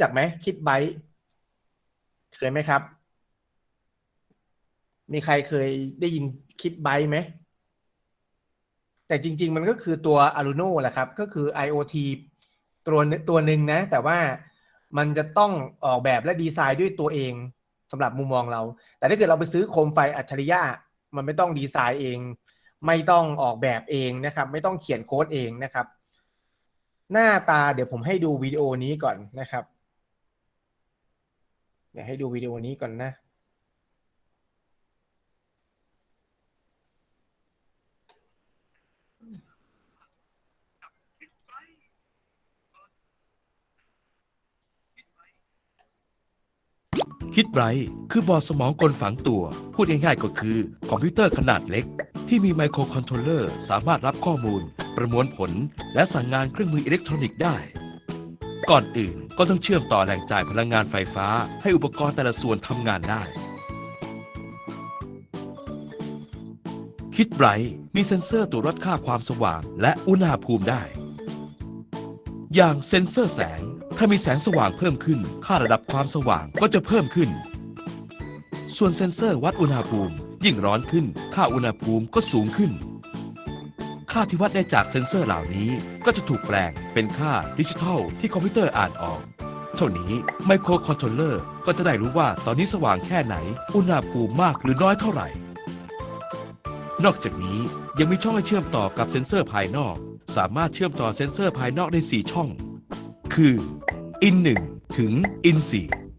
จากไหมคิดไบต์เคยไหมครับ มีใครเคยได้ยินคิดไบต์ไหม แต่จริง ๆ มันก็คือตัว Arduino แหละครับ ก็คือ IoT ตัวตัวหนึ่งนะ แต่ว่ามันจะต้องออกแบบและดีไซน์ด้วยตัวเองสำหรับมุมมองเรา แต่ถ้าเกิดเราไปซื้อโคมไฟอัจฉริยะ มันไม่ต้องดีไซน์เอง ไม่ต้องออกแบบเองนะครับ ไม่ต้องเขียนโค้ดเองนะครับ หน้าตาเดี๋ยวผมให้ดูวิดีโอนี้ก่อนนะครับ เดี๋ยวให้ดูวิดีโอนี้ก่อนนะ คิดไบรท์คือบอร์ดสมองกลฝังตัว พูดง่ายๆก็คือ คอมพิวเตอร์ขนาดเล็ก ที่มีไมโครคอนโทรลเลอร์สามารถรับข้อมูล ประมวลผล และสั่งงานเครื่องมืออิเล็กทรอนิกส์ได้ ก่อนอื่น ก็ต้องเชื่อมต่อแหล่งจ่ายพลังงานไฟฟ้า ให้อุปกรณ์แต่ละส่วนทำงานได้ คิดไบรท์มีเซ็นเซอร์ตรวจวัดค่าความสว่าง และอุณหภูมิได้ อย่างเซ็นเซอร์แสง ถ้ามีแสงสว่างเพิ่มขึ้น ค่าระดับความสว่างก็จะเพิ่มขึ้น ส่วนเซ็นเซอร์วัดอุณหภูมิ ยิ่งร้อนขึ้น ค่าอุณหภูมิก็สูงขึ้น ค่าที่วัดได้จากเซ็นเซอร์เหล่านี้ ก็จะถูกแปลงเป็นค่าดิจิทัลที่คอมพิวเตอร์อ่านออก เท่านี้ไมโครคอนโทรลเลอร์ก็จะได้รู้ว่าตอนนี้สว่างแค่ไหน อุณหภูมิมากหรือน้อยเท่าไหร่ นอกจากนี้ยังมีช่องให้เชื่อมต่อกับเซ็นเซอร์ภายนอก สามารถเชื่อมต่อเซ็นเซอร์ภายนอกได้ 4 ช่อง คือ In 1ถึง In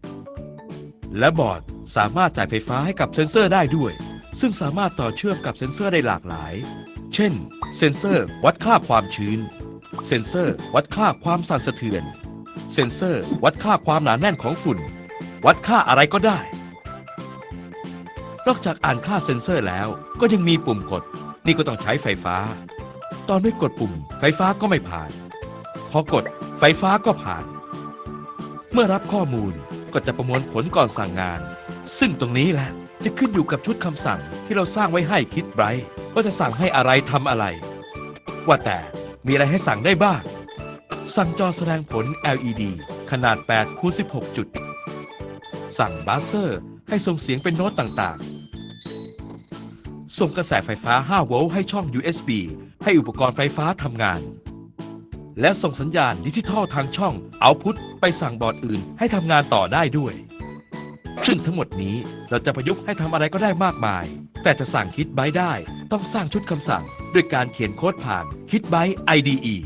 4และบอร์ดสามารถจ่ายไฟฟ้าให้กับเซ็นเซอร์ได้ด้วย ซึ่งสามารถต่อเชื่อมกับเซ็นเซอร์ได้หลากหลาย เช่น เซ็นเซอร์วัดค่าความชื้น เซ็นเซอร์วัดค่าความสั่นสะเทือน เซ็นเซอร์วัดค่าความหนาแน่นของฝุ่น วัดค่าอะไรก็ได้ นอกจากอ่านค่าเซ็นเซอร์แล้วก็ยังมีปุ่มกด นี่ก็ต้องใช้ไฟฟ้า ตอนไม่กดปุ่ม ไฟฟ้าก็ไม่ผ่าน พอกดไฟฟ้าก็ผ่าน เมื่อรับข้อมูลก็จะประมวลผลก่อนสั่งงาน ซึ่งตรงนี้แหละจะขึ้นอยู่กับชุดคำสั่งที่เราสร้างไว้ให้คิดไบรท์ ว่าจะสั่งให้อะไรทำอะไร ว่าแต่มีอะไรให้สั่งได้บ้าง สั่งจอแสดงผล LED ขนาด8คูณ16 จุด สั่งบัสเซอร์ให้ส่งเสียงเป็นโน้ตต่างๆ ส่งกระแสไฟฟ้า 5 โวลต์ให้ช่อง USB ให้อุปกรณ์ไฟฟ้าทำงาน และส่งสัญญาณดิจิทัลทางช่องเอาพุตไปสั่งบอร์ดอื่นให้ทำงานต่อได้ด้วย ซึ่งทั้งหมดนี้เราจะประยุกต์ให้ทำอะไรก็ได้มากมาย แต่จะสั่งคิดไบได้ ต้องสร้างชุดคำสั่งด้วยการเขียนโค้ดผ่านคิดไบ IDE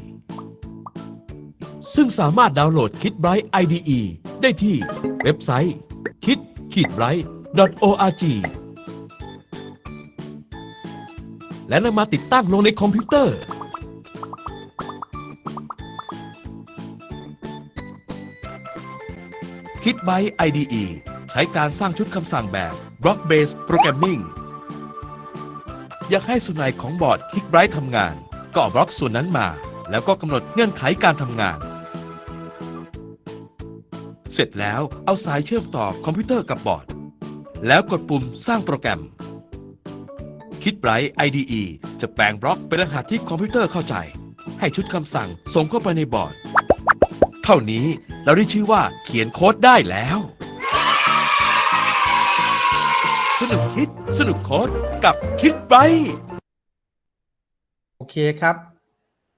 ซึ่งสามารถดาวน์โหลดคิดไบ IDE ได้ที่เว็บไซต์ kit b r i g h t org และนำมาติดตั้งลงในคอมพิวเตอร์ คิดไบ IDE ใช้การสร้างชุดคำสั่งแบบ Block Based Programming อยากให้ส่วนไหนของบอร์ด Kick Bright ทำงาน ก็เอาบล็อกส่วนนั้นมา แล้วก็กำหนดเงื่อนไขการทำงาน เสร็จแล้วเอาสายเชื่อมต่อคอมพิวเตอร์กับบอร์ด แล้วกดปุ่มสร้างโปรแกรม คิดไบรท์ IDE จะแปลงบล็อกเป็นรหัสที่คอมพิวเตอร์เข้าใจ ให้ชุดคำสั่งส่งเข้าไปในบอร์ด เท่านี้เราได้ชื่อว่าเขียนโค้ดได้แล้ว สนุกคิด สนุกโค้ดกับคิดไบโอเคครับ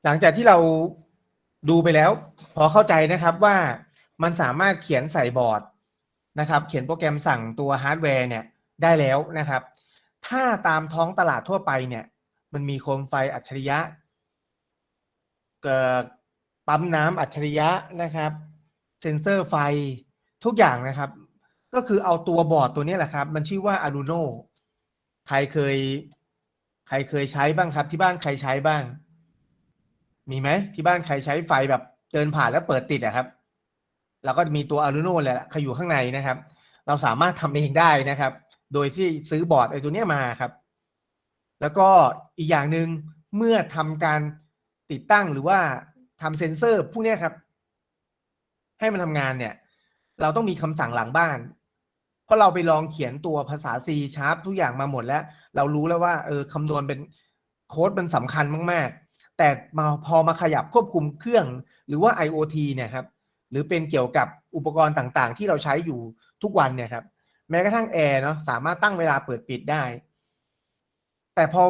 หลังจากที่เราดูไปแล้ว พอเข้าใจนะครับว่ามันสามารถเขียนใส่บอร์ดนะครับ เขียนโปรแกรมสั่งตัวฮาร์ดแวร์เนี่ยได้แล้วนะครับ ถ้าตามท้องตลาดทั่วไปเนี่ย มันมีโคมไฟอัจฉริยะเกิดปั๊มน้ำอัจฉริยะนะครับ เซ็นเซอร์ไฟทุกอย่างนะครับ ก็คือเอาตัวบอร์ดตัวนี้แหละครับ มันชื่อว่า Arduino ใครเคย ใครเคยใช้บ้างครับ ที่บ้านใครใช้บ้าง มีไหมที่บ้านใครใช้ไฟแบบเดินผ่านแล้วเปิดติดอะครับเราก็มีตัว Arduino แหละเขาอยู่ข้างในนะครับ เราสามารถทำเองได้นะครับ โดยที่ซื้อบอร์ดไอ้ตัวเนี้ยมาครับ แล้วก็อีกอย่างหนึ่งเมื่อทำการติดตั้งหรือว่าทำเซ็นเซอร์พวกเนี้ยครับ ให้มันทำงานเนี่ย เราต้องมีคำสั่งหลังบ้าน เพราะเราไปลองเขียนตัวภาษา C sharp ทุกอย่างมาหมดแล้ว เรารู้แล้วว่าเออคำนวณเป็นโค้ดมันสำคัญมาก ๆ แต่มาพอมาขยับควบคุมเครื่อง หรือว่า IoT เนี่ยครับหรือเป็นเกี่ยวกับอุปกรณ์ต่างๆ ที่เราใช้อยู่ทุกวันเนี่ยครับแม้กระทั่งแอร์เนาะสามารถตั้งเวลาเปิดปิดได้ แต่พอ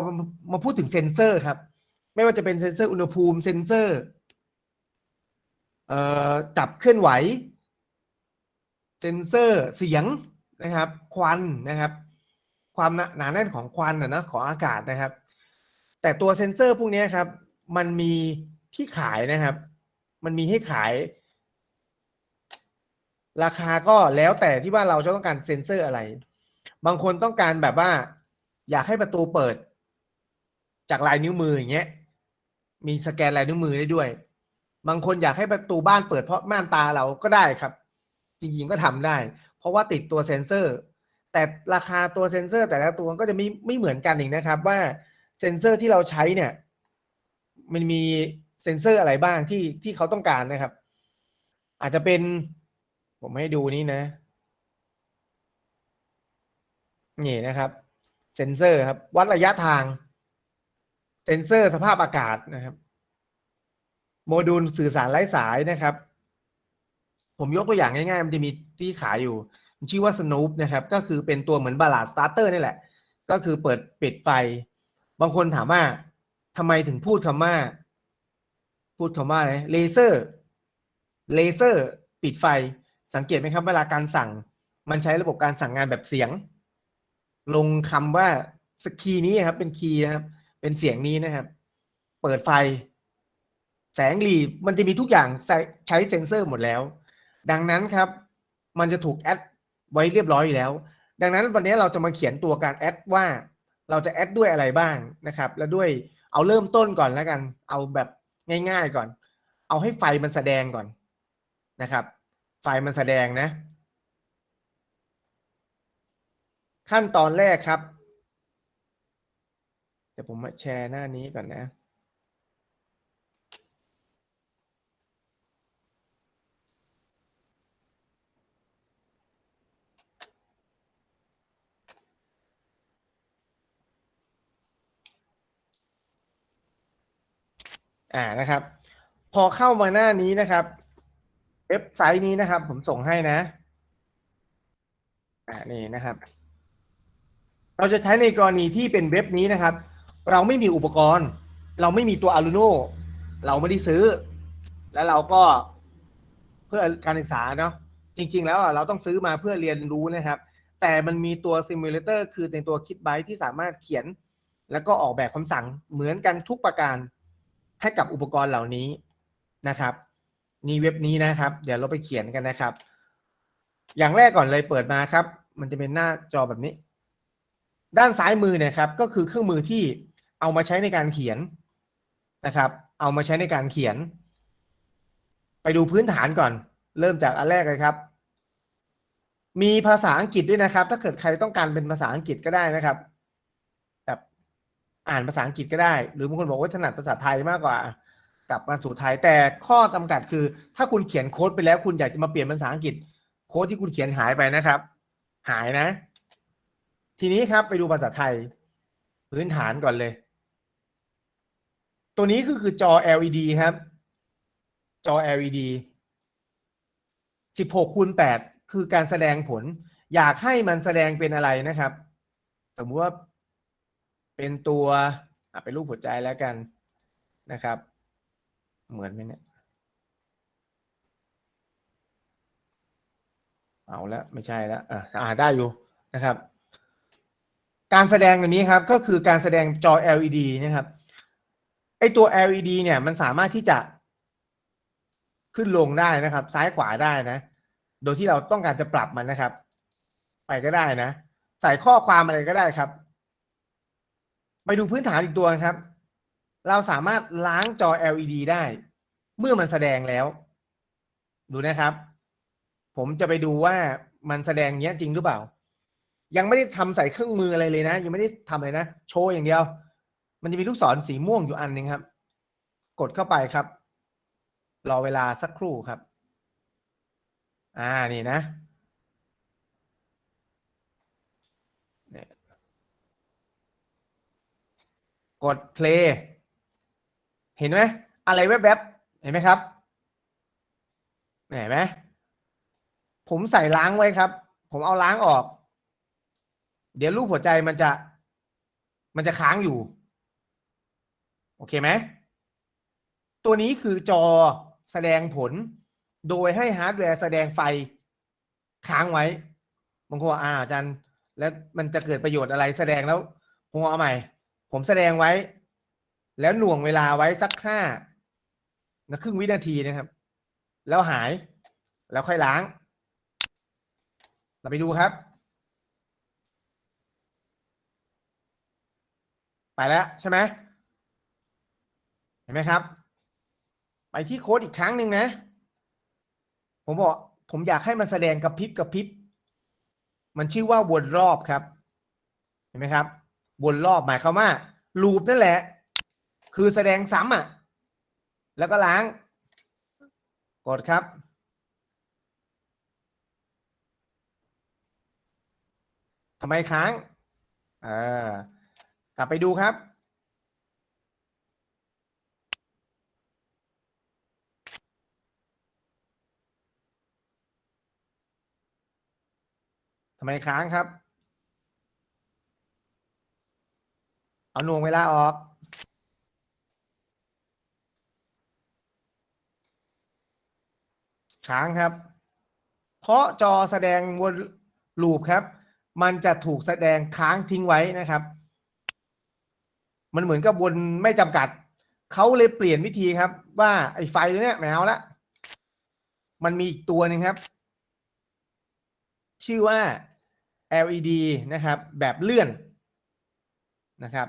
มาพูดถึงเซ็นเซอร์ครับ ไม่ว่าจะเป็นเซ็นเซอร์อุณหภูมิเซ็นเซอร์จับเคลื่อนไหว เซ็นเซอร์เสียง นะครับควันนะครับ ความหนาแน่นของควันนะนะของอากาศนะครับ แต่ตัวเซ็นเซอร์พวกนี้ครับ มันมีที่ขายนะครับ มันมีให้ขาย ราคาก็แล้วแต่ที่ว่าเราจะต้องการเซ็นเซอร์อะไร บางคนต้องการแบบว่า อยากให้ประตูเปิด จากลายนิ้วมืออย่างเงี้ยมีสแกนลายนิ้วมือได้ด้วย บางคนอยากให้ประตูบ้านเปิดเพราะม่านตาเราก็ได้ครับ จริงๆก็ทำได้ เพราะว่าติดตัวเซ็นเซอร์ แต่ราคาตัวเซ็นเซอร์ แต่ละตัวก็จะไม่ไม่เหมือนกันอีกนะครับว่าเซ็นเซอร์ที่เราใช้เนี่ยมันมีเซ็นเซอร์อะไรบ้างที่ที่เขาต้องการนะครับ อาจจะเป็นผมให้ดูนี่นะนี่นะครับเซ็นเซอร์ครับวัดระยะทางเซ็นเซอร์สภาพอากาศนะครับ โมดูลสื่อสารไร้สายนะครับ ผมยกตัวอย่างง่ายๆ มันจะมีที่ขายอยู่ มันชื่อว่า Snoop นะครับ ก็คือเป็นตัวเหมือนบาลาสตาร์เตอร์นี่แหละ ก็คือเปิดปิดไฟ บางคนถามว่าทำไมถึงพูดคำว่า พูดคำว่าอะไรเลเซอร์เลเซอร์ปิดไฟ สังเกตไหมครับ เวลาการสั่ง มันใช้ระบบการสั่งงานแบบเสียง ลงคำว่าสคีย์นี้ครับ เป็นคีย์นะครับ เป็นเสียงนี้นะครับ เปิดไฟ แสงหลีดมันจะมีทุกอย่างใช้ใช้เซ็นเซอร์หมดแล้ว ดังนั้นครับ มันจะถูกแอดไว้เรียบร้อยอยู่แล้ว ดังนั้นวันนี้เราจะมาเขียนตัวการแอดว่า เราจะแอดด้วยอะไรบ้างนะครับ แล้วด้วยเอาเริ่มต้นก่อนแล้วกัน เอาแบบง่าย ๆก่อน เอาให้ไฟมันแสดงก่อนนะครับ ไฟมันแสดงนะ ขั้นตอนแรกครับเดี๋ยวผมมาแชร์หน้านี้ก่อนนะ อ่านะครับ พอเข้ามาหน้านี้นะครับ เว็บไซต์นี้นะครับ ผมส่งให้นะ อ่านี่นะครับ เราจะใช้ในกรณีที่เป็นเว็บนี้นะครับ เราไม่มีอุปกรณ์ เราไม่มีตัว Arduino เราไม่ได้ซื้อ แล้วเราก็เพื่อการศึกษาเนาะจริง ๆ แล้วเราต้องซื้อมาเพื่อเรียนรู้นะครับ แต่มันมีตัวซิมูเลเตอร์คือในตัวคิดไบที่สามารถเขียน แล้วก็ออกแบบคำสั่งเหมือนกันทุกประการ ให้กับอุปกรณ์เหล่านี้นะครับ นี่เว็บนี้นะครับ เดี๋ยวเราไปเขียนกันนะครับ อย่างแรกก่อนเลยเปิดมาครับ มันจะเป็นหน้าจอแบบนี้ ด้านซ้ายมือเนี่ยครับก็คือเครื่องมือที่เอามาใช้ในการเขียนนะครับ เอามาใช้ในการเขียน ไปดูพื้นฐานก่อน เริ่มจากอันแรกเลยครับ มีภาษาอังกฤษด้วยนะครับ ถ้าเกิดใครต้องการเป็นภาษาอังกฤษก็ได้นะครับ อ่านภาษาอังกฤษก็ได้ หรือบางคนบอกว่าถนัดภาษาไทยมากกว่า กลับมาสู่ไทยแต่ข้อจำกัดคือ ถ้าคุณเขียนโค้ดไปแล้วคุณอยากจะมาเปลี่ยนเป็นภาษาอังกฤษ โค้ดที่คุณเขียนหายไปนะครับ หายนะ ทีนี้ครับไปดูภาษาไทย พื้นฐานก่อนเลย ตัวนี้ก็คือจอ LED ครับ จอ LED 16คูณ8คือการแสดงผล อยากให้มันแสดงเป็นอะไรนะครับ สมมติว่า เป็นตัวอะเป็นรูปหัวใจแล้วกันนะครับ เหมือนไหมเนี่ย เอาละไม่ใช่แล้วอะอ่าได้อยู่นะครับ การแสดงตัวนี้ครับก็คือการแสดงจอ LED นะครับไอตัว LED เนี่ยมันสามารถที่จะขึ้นลงได้นะครับ ซ้ายขวาได้นะ โดยที่เราต้องการจะปรับมันนะครับ ไปก็ได้นะ ใส่ข้อความอะไรก็ได้ครับ ไปดูพื้นฐานอีกตัวครับ เราสามารถล้างจอ LED ได้ เมื่อมันแสดงแล้ว ดูนะครับ ผมจะไปดูว่ามันแสดงเนี้ยจริงหรือเปล่า ยังไม่ได้ทำใส่เครื่องมืออะไรเลยนะ ยังไม่ได้ทำอะไรนะ โชว์อย่างเดียว มันจะมีลูกศรสีม่วงอยู่อันหนึ่งครับ กดเข้าไปครับ รอเวลาสักครู่ครับ อ่านี่นะเนี่ย กด play เห็นไหมอะไรแวบๆเห็นไหมครับเห็นไหมผมใส่ล้างไว้ครับ ผมเอาล้างออก เดี๋ยวรูปหัวใจมันจะ มันจะค้างอยู่ โอเคไหม ตัวนี้คือจอแสดงผล โดยให้ฮาร์ดแวร์แสดงไฟค้างไว้บางคนอ่าอาจารย์ แล้วมันจะเกิดประโยชน์อะไรแสดงแล้วผมเอาใหม่ ผมแสดงไว้ แล้วหน่วงเวลาไว้สักห้านะครึ่งวินาทีนะครับ แล้วหาย แล้วค่อยล้าง เราไปดูครับ ไปแล้วใช่ไหมเห็นไหมครับ ไปที่โค้ดอีกครั้งหนึ่งนะ ผมบอกผมอยากให้มันแสดงกระพริบกระพริบ มันชื่อว่าวนรอบครับ เห็นไหมครับ วนรอบหมายความว่าลูปนั่นแหละ คือแสดงซ้ำอะ แล้วก็ล้าง กดครับ ทำไมค้างอ่ากลับไปดูครับ ทำไมค้างครับ เอาหน่วงเวลาออก ค้างครับ เพราะจอแสดงวนลูปครับ มันจะถูกแสดงค้างทิ้งไว้นะครับ มันเหมือนกับวนไม่จำกัด เขาเลยเปลี่ยนวิธีครับ ว่าไอ้ไฟตัวเนี้ยไม่เอาละ มันมีอีกตัวหนึ่งครับ ชื่อว่า LED นะครับ แบบเลื่อนนะครับ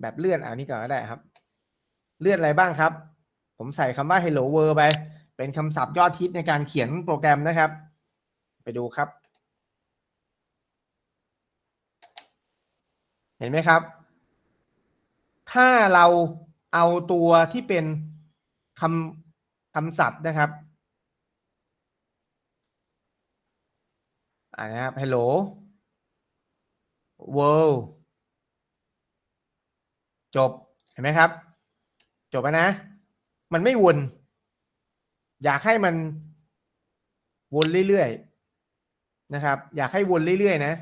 แบบเลื่อนอันนี้ก่อนก็ได้ครับ เลื่อนอะไรบ้างครับ ผมใส่คำว่า hello world ไป เป็นคำศัพท์ยอดฮิตในการเขียนโปรแกรมนะครับ ไปดูครับ เห็นไหมครับ ถ้าเราเอาตัวที่เป็นคำคำศัพท์นะครับอ่านะครับ hello world จบเห็นไหมครับ จบแล้วนะ มันไม่วน อยากให้มันวนเรื่อยๆนะครับ อยากให้วนเรื่อยๆนะ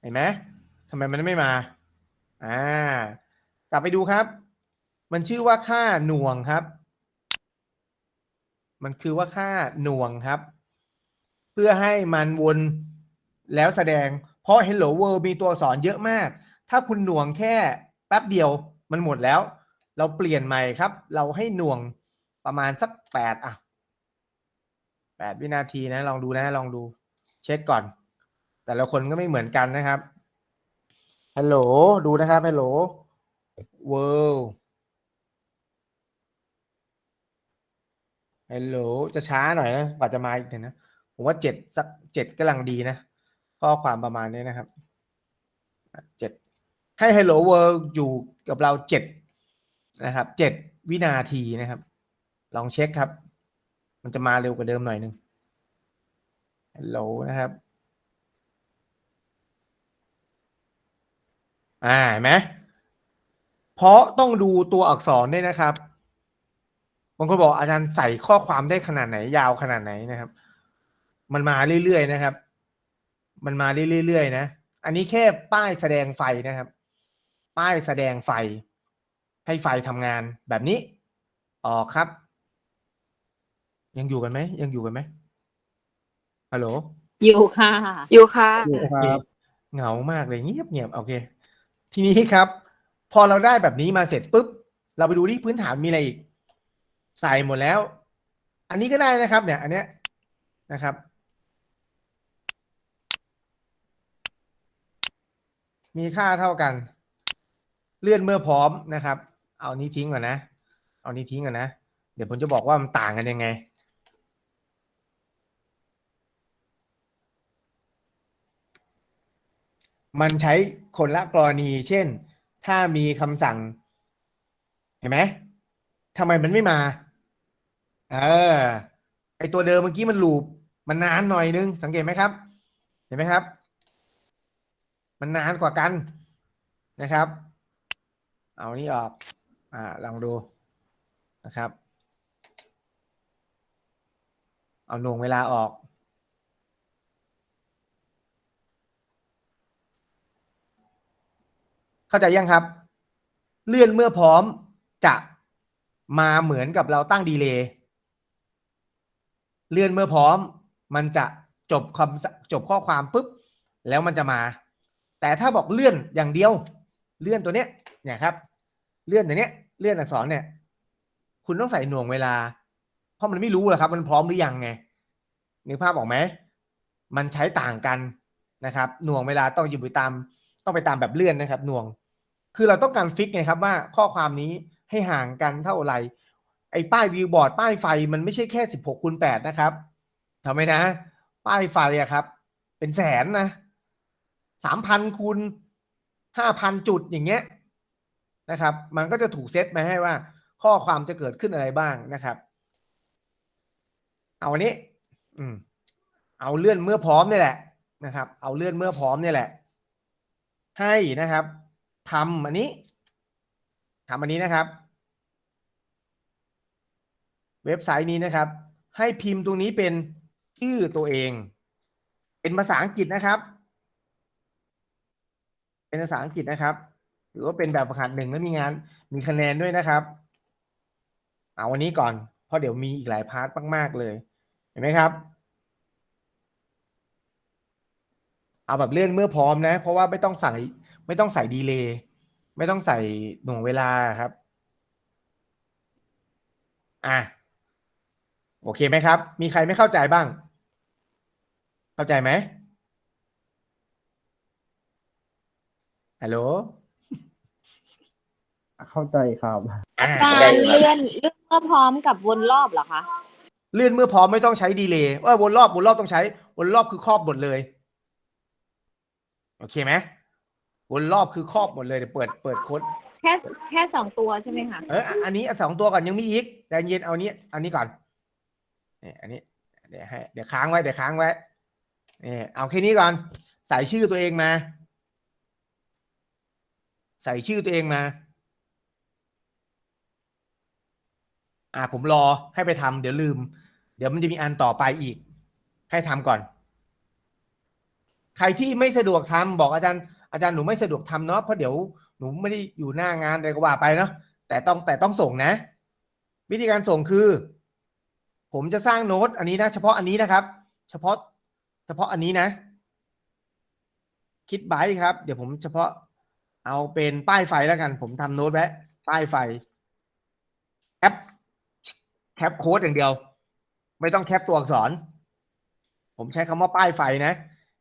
เห็นไหมทำไมมันไม่มา อ่า กลับไปดูครับ มันชื่อว่าค่าหน่วงครับ มันคือว่าค่าหน่วงครับ พื่อให้มันวนแล้วแสดง เพราะ Hello World มีตัวอักษรเยอะมาก ถ้าคุณหน่วงแค่แป๊บเดียวมันหมดแล้ว เราเปลี่ยนใหม่ครับ เราให้หน่วงประมาณสักแปดอะแปดวินาทีนะ ลองดูนะ ลองดู เช็คก่อน แต่ละคนก็ไม่เหมือนกันนะครับ ฮัลโหล ดูนะครับ ฮัลโหล world ฮัลโหล จะช้าหน่อยนะ กว่าจะมาอีกเนี่ยนะ ผมว่าเจ็ดสักเจ็ดกำลังดีนะ ข้อความประมาณนี้นะครับเจ็ดให้ Hello World อยู่กับเราเจ็ดนะครับเจ็ดวินาทีนะครับ ลองเช็คครับ มันจะมาเร็วกว่าเดิมหน่อยนึง Hello นะครับอ่าเห็นไหมเพราะต้องดูตัวอักษรด้วยนะครับบางคนบอกอาจารย์ใส่ข้อความได้ขนาดไหนยาวขนาดไหนนะครับ มันมาเรื่อยๆนะครับ มันมาเรื่อยๆนะ อันนี้แค่ป้ายแสดงไฟนะครับ ป้ายแสดงไฟ ให้ไฟทำงานแบบนี้ ออกครับ ยังอยู่กันไหม ยังอยู่กันไหมฮัลโหล อยู่ค่ะ อยู่ค่ะครับเหงามากเลยเงียบเงียบโอเค ทีนี้ครับ พอเราได้แบบนี้มาเสร็จปุ๊บ เราไปดูที่พื้นฐานมีอะไรอีก ใส่หมดแล้ว อันนี้ก็ได้นะครับ เนี่ย อันเนี้ยนะครับ มีค่าเท่ากัน เลื่อนเมื่อพร้อมนะครับ เอานี้ทิ้งก่อนนะ เอานี้ทิ้งก่อนนะ เดี๋ยวผมจะบอกว่ามันต่างกันยังไง มันใช้คนละกรณี เช่น ถ้ามีคำสั่ง เห็นไหมทำไมมันไม่มา เออ ไอตัวเดิมเมื่อกี้มันลูป มันนานหน่อยนึง สังเกตไหมครับ เห็นไหมครับ มันนานกว่ากันนะครับ เอานี่ออกอ่าลองดูนะครับ เอาหน่วงเวลาออก เข้าใจยังครับ เลื่อนเมื่อพร้อมจะมาเหมือนกับเราตั้งดีเลย์เลื่อนเมื่อพร้อม มันจะจบคำจบข้อความปุ๊บ แล้วมันจะมา แต่ถ้าบอกเลื่อนอย่างเดียว เลื่อนตัวเนี้ยเนี่ยครับ เลื่อนตัวเนี้ยเลื่อนอักษรเนี่ย คุณต้องใส่หน่วงเวลา เพราะมันไม่รู้หรอกครับ มันพร้อมหรือยังไงนึกภาพออกไหมมันใช้ต่างกันนะครับ หน่วงเวลาต้องอยู่ไปตาม ต้องไปตามแบบเลื่อนนะครับ หน่วง คือเราต้องการฟิกไงครับว่าข้อความนี้ให้ห่างกันเท่าไหร่ไอ้ป้ายวิวบอร์ดป้ายไฟมันไม่ใช่แค่สิบหกคูณแปดนะครับทำไมนะ ป้ายไฟอะครับ เป็นแสนนะ สามพันคูณห้าพันจุดอย่างเงี้ยนะครับ มันก็จะถูกเซตมาให้ว่า ข้อความจะเกิดขึ้นอะไรบ้างนะครับ เอาอันนี้ อืม เอาเลื่อนเมื่อพร้อมนี่แหละนะครับ เอาเลื่อนเมื่อพร้อมนี่แหละ ให้นะครับทำอันนี้ทำอันนี้นะครับ เว็บไซต์นี้นะครับ ให้พิมพ์ตรงนี้เป็นชื่อตัวเอง เป็นภาษาอังกฤษนะครับ เป็นภาษาอังกฤษนะครับ หรือว่าเป็นแบบฝึกหัดหนึ่งแล้วมีงานมีคะแนนด้วยนะครับ เอาวันนี้ก่อนเพราะเดี๋ยวมีอีกหลายพาร์ทมาก ๆ เลย เห็นไหมครับ เอาแบบเลื่อนเมื่อพร้อมนะ เพราะว่าไม่ต้องใส่ไม่ต้องใส่ดีเลย์ไม่ต้องใส่หน่วงเวลาครับ อะโอเคไหมครับ มีใครไม่เข้าใจบ้าง เข้าใจไหม ฮัลโหลเข้าใจครับอ่าการเลื่อนเลื่อนเมื่อพร้อมกับวนรอบเหรอคะ เลื่อนเมื่อพร้อมไม่ต้องใช้ดีเลย์เออวนรอบวนรอบต้องใช้ วนรอบคือครอบหมดเลย โอเคไหมวนรอบคือครอบหมดเลยเดี๋ยวเปิดเปิดโค้ดแค่แค่สองตัวใช่ไหมคะเอออะอันนี้อะสองตัวก่อนยังมีอีกแต่เย็นเอานี้ อันนี้ก่อนนี่อันนี้ เดี๋ยวให้เดี๋ยวค้างไว้เดี๋ยวค้างไว้นี่เอาแค่นี้ก่อน ใส่ชื่อตัวเองมา ใส่ชื่อตัวเองมา อ่าผมรอให้ไปทำเดี๋ยวลืม เดี๋ยวมันจะมีอันต่อไปอีก ให้ทำก่อน ใครที่ไม่สะดวกทำบอกอาจารย์อาจารย์หนูไม่สะดวกทำเนาะเพราะเดี๋ยวหนูไม่ได้อยู่หน้างานอะไรก็ว่าไปเนาะแต่ต้องแต่ต้องส่งนะ วิธีการส่งคือ ผมจะสร้างโน้ตอันนี้นะ เฉพาะอันนี้นะครับ เฉพาะ เฉพาะอันนี้นะ คิดไบครับ เดี๋ยวผมเฉพาะ เอาเป็นป้ายไฟแล้วกัน ผมทำโน้ตไว้ป้ายไฟแอปแคปโค้ดอย่างเดียว ไม่ต้องแคปตัวอักษร ผมใช้คำว่าป้ายไฟนะ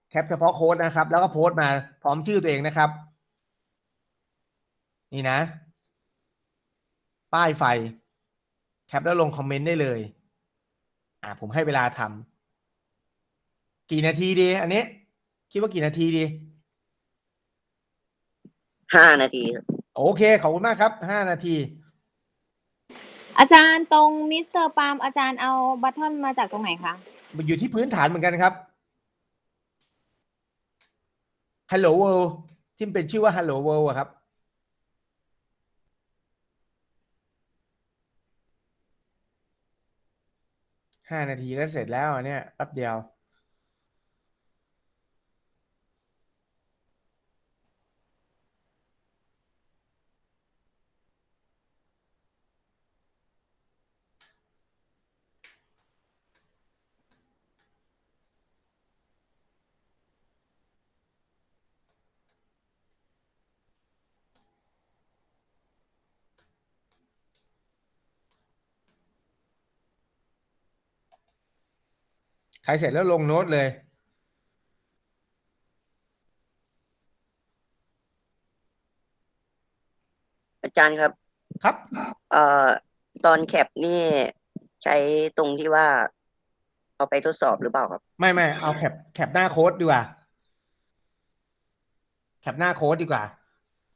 แคปเฉพาะโค้ดนะครับ แล้วก็โพสต์มาพร้อมชื่อตัวเองนะครับ นี่นะ ป้ายไฟ แคปแล้วลงคอมเมนต์ได้เลย อ่าผมให้เวลาทำกี่นาทีดี อันนี้ คิดว่ากี่นาทีดี ห้านาทีครับ โอเค ขอบคุณมากครับห้านาที อาจารย์ตรงมิสเตอร์ปาล์มอาจารย์เอาบัตทอนมาจากตรงไหนคะ มันอยู่ที่พื้นฐานเหมือนกันครับ Hello World ที่มันเป็นชื่อว่า Hello World อะครับ ห้านาทีก็เสร็จแล้วอันเนี่ยแป๊บเดียว ใครเสร็จแล้วลงโน้ตเลย อาจารย์ครับ ครับ เอ่อ ตอนแคปนี่ใช้ตรงที่ว่า เอาไปทดสอบหรือเปล่าครับ ไม่ไม่เอาแคปแคปหน้าโค้ดดีกว่า แคปหน้าโค้ดดีกว่า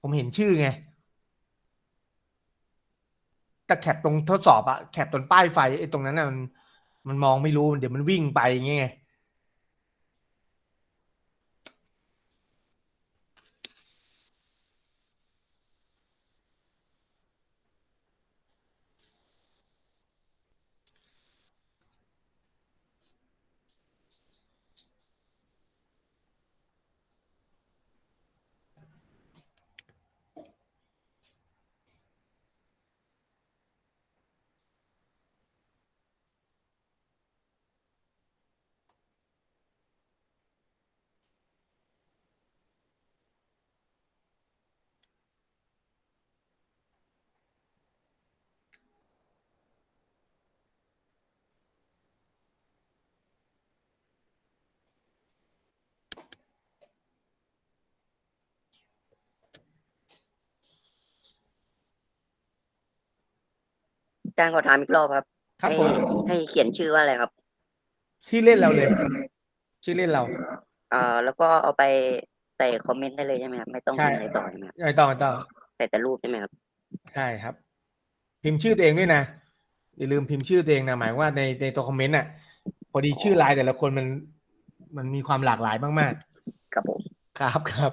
ผมเห็นชื่อไง แต่แคปตรงทดสอบอะแคปตรงป้ายไฟไอ้ตรงนั้นน่ะมัน มันมองไม่รู้เดี๋ยวมันวิ่งไปอย่างเงี้ย อาจารย์ขอถามอีกรอบครับ ครับให้ผมให้เขียนชื่อว่าอะไรครับ ชื่อเล่นเราเลย ชื่อเล่นเราอ่าแล้วก็เอาไปใส่คอมเมนต์ได้เลยใช่ไหมครับ ไม่ต้องใช่พิมพ์อะไรต่อใช่ไหมครับไอ้ต่อต่อใส่แต่รูปใช่ไหมครับ ใช่ครับ พิมพ์ชื่อตัวเองด้วยนะอย่าลืมพิมพ์ชื่อตัวเองนะหมายว่าในในตัวคอมเมนต์อะ พอดีชื่อไลน์แต่ละคนมัน มันมีความหลากหลายมาก ครับผม ๆ ครับครับ